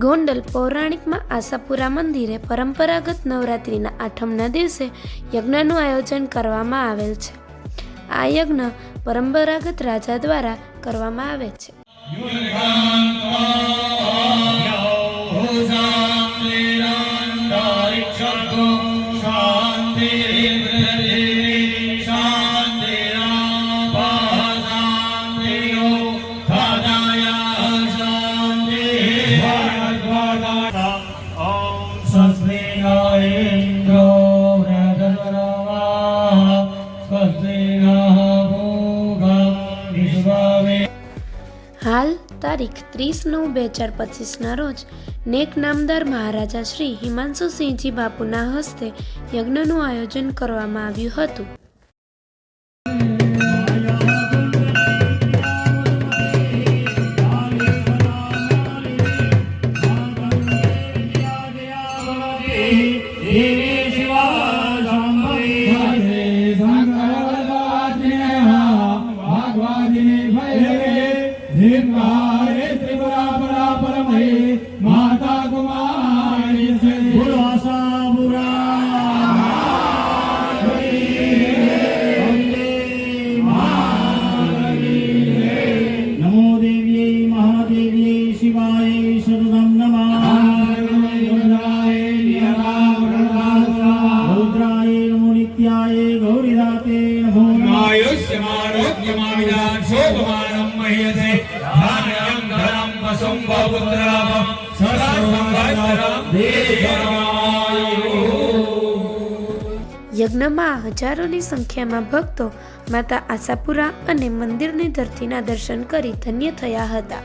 ગોંડલ પૌરાણિકમાં આશાપુરા મંદિરે પરંપરાગત નવરાત્રિના આઠમના દિવસે યજ્ઞનું આયોજન કરવામાં આવેલ છે. આ યજ્ઞ પરંપરાગત રાજા દ્વારા કરવામાં આવે છે. હાલ તારીખ ત્રીસ નવ બે હજાર પચીસના રોજ નેક નામદાર મહારાજા શ્રી હિમાંશુસિંહજી બાપુના હસ્તે યજ્ઞનું આયોજન કરવામાં આવ્યું હતું. વિદ્વારે ત્રિપુરા પરા પરમે માતા કુમારી છે બોલો સાબુરા નમો દેવ્યે મહાદેવ્યે શિવાય સર્વમ નમઃ ગૌરીદાતે યજ્ઞમાં હજારોની સંખ્યામાં ભક્તો માતા આશાપુરા અને મંદિરની ધરતીના દર્શન કરી ધન્ય થયા હતા.